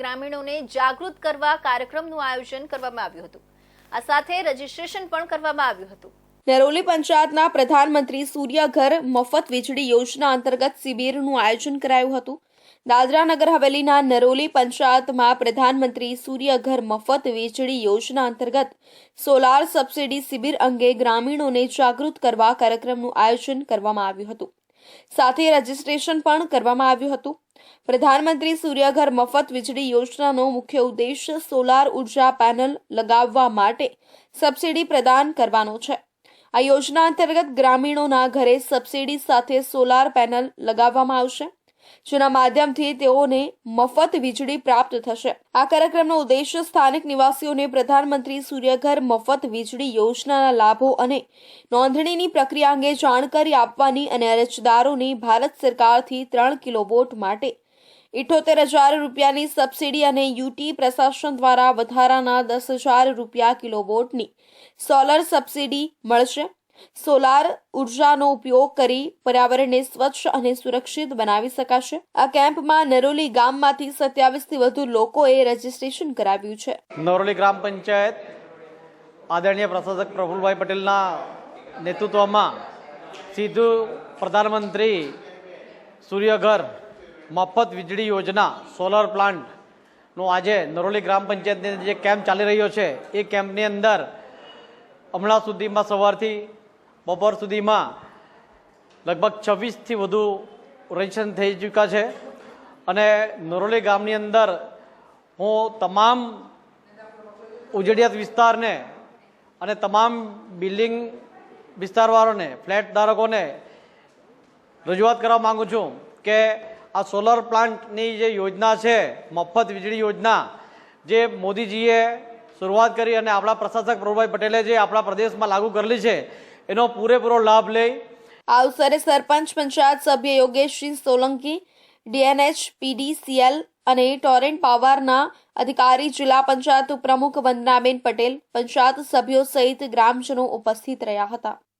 ગ્રામીણોને જાગૃત કરવા કાર્યક્રમનું આયોજન કરવામાં આવ્યું હતું. આ સાથે રજીસ્ટ્રેશન પણ કરવામાં આવ્યું હતું. નરોલી પંચાયતના પ્રધાનમંત્રી સૂર્યઘર મફત વીજળી યોજના અંતર્ગત શિબિરનું આયોજન કરાયું હતું. દાદરા નગર હવેલીના નરોલી પંચાયતમાં પ્રધાનમંત્રી સૂર્યઘર મફત વીજળી યોજના અંતર્ગત સોલાર સબસિડી શિબિર અંગે ગ્રામીણોને જાગૃત કરવા કાર્યક્રમનું આયોજન કરવામાં આવ્યું હતું. સાથે રજીસ્ટ્રેશન પણ કરવામાં આવ્યું હતું. પ્રધાનમંત્રી સૂર્યઘર મફત વીજળી યોજનાનો મુખ્ય ઉદ્દેશ સોલાર ઊર્જા પેનલ લગાવવા માટે સબસિડી પ્રદાન કરવાનો છે. આ યોજના અંતર્ગત ગ્રામીણોના ઘરે સબસિડી સાથે સોલાર પેનલ લગાવવામાં આવશે. જેના માધ્યમથી તેઓને મફત વીજળી પ્રાપ્ત થશે. આ કાર્યક્રમનો ઉદ્દેશ્ય સ્થાનિક નિવાસીઓને પ્રધાનમંત્રી સૂર્યઘર મફત વીજળી યોજનાના લાભો અને નોંધણીની પ્રક્રિયા અંગે જાણકારી આપવાની અને અરજદારોને ભારત સરકારથી ત્રણ કિલોવોટ માટે ઇઠોતેર હજાર રૂપિયાની સબસિડી અને યુટી પ્રશાસન દ્વારા વધારાના દસ હજાર રૂપિયા કિલોવોટની સોલર સબસિડી મળશે. સોલાર ઉર્જાનો ઉપયોગ કરી પર્યાવરણને સ્વચ્છ અને સુરક્ષિત બનાવી શકાશે. આ કેમ્પમાં નરોલી ગામમાંથી સત્યાવીસથી વધુ લોકોએ રજીસ્ટ્રેશન કરાવ્યું છે. નરોલી ગ્રામ પંચાયત આદરણીય પ્રશાસક પ્રફુલભાઈ પટેલના નેતૃત્વમાં સીધું પ્રધાનમંત્રી સૂર્યઘર મફત વીજળી યોજના સોલર પ્લાન્ટનો આજે નરોલી ગ્રામ પંચાયતની જે કેમ્પ ચાલી રહ્યો છે, એ કેમ્પની અંદર હમણાં સુધીમાં સવારથી બપોર સુધીમાં લગભગ છવ્વીસથી વધુ રજીસ્ટ્રેશન થઈ ચૂક્યા છે. અને નરોલી ગામની અંદર હું તમામ ઉજડિયાત વિસ્તારને અને તમામ બિલ્ડિંગ વિસ્તારવાળાને, ફ્લેટ ધારકોને રજૂઆત કરવા માગું છું કે આ સોલર પ્લાન્ટની જે યોજના છે, મફત વીજળી યોજના, જે મોદીજીએ શરૂઆત કરી અને આપણા પ્રશાસક પ્રભુભાઈ પટેલે જે આપણા પ્રદેશમાં લાગુ કરેલી છે, એનો પૂરેપૂરો લાભ લઈ. આ અવસરે સરપંચ પંચાયત સભ્ય યોગેશસિંહ સોલંકી, ડીએનએચ, પીડીસીએલ અને ટોરેન્ટ પાવરના અધિકારી જિલ્લા પંચાયત પ્રમુખ વંદનાબેન પટેલ પંચાયત સભ્યો સહિત ગ્રામજનો ઉપસ્થિત રહ્યા હતા.